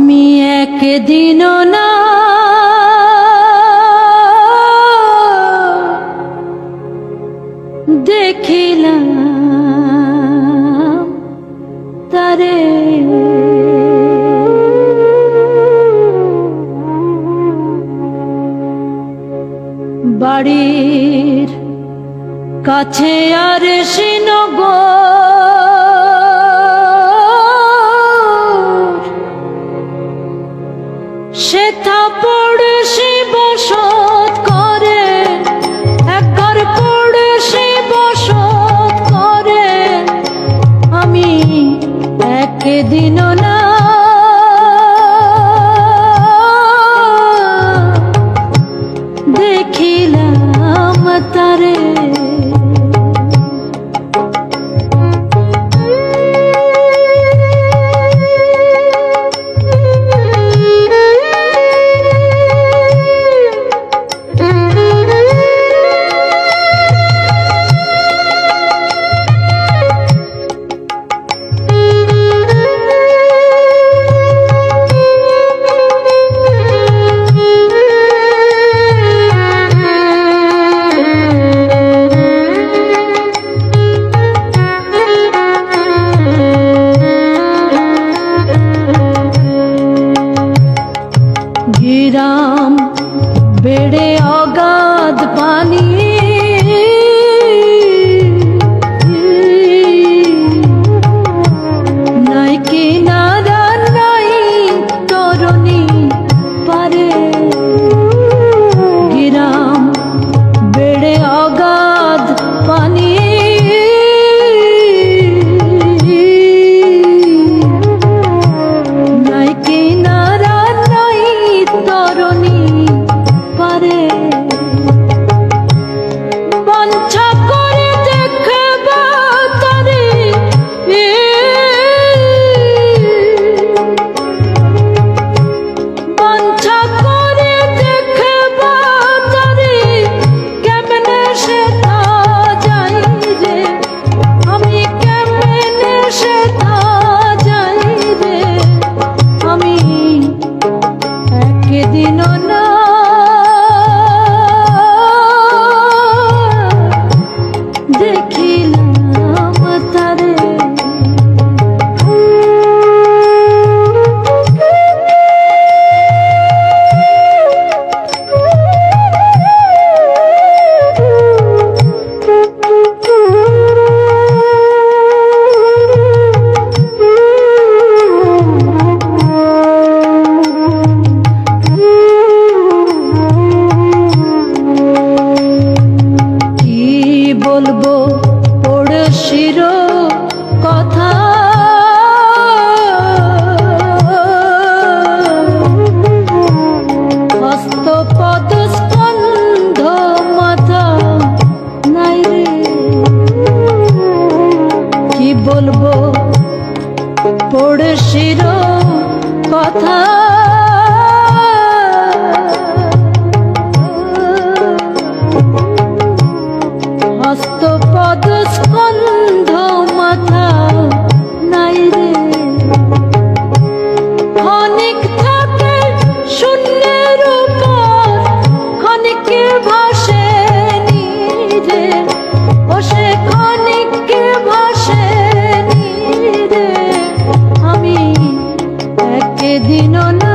তুমি একদিন না দেখিলাম তারে। বাড়ির কাছে আর সিনগো তারে সেদিন না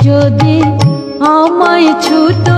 যদি আমায় ছুট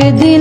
একদিন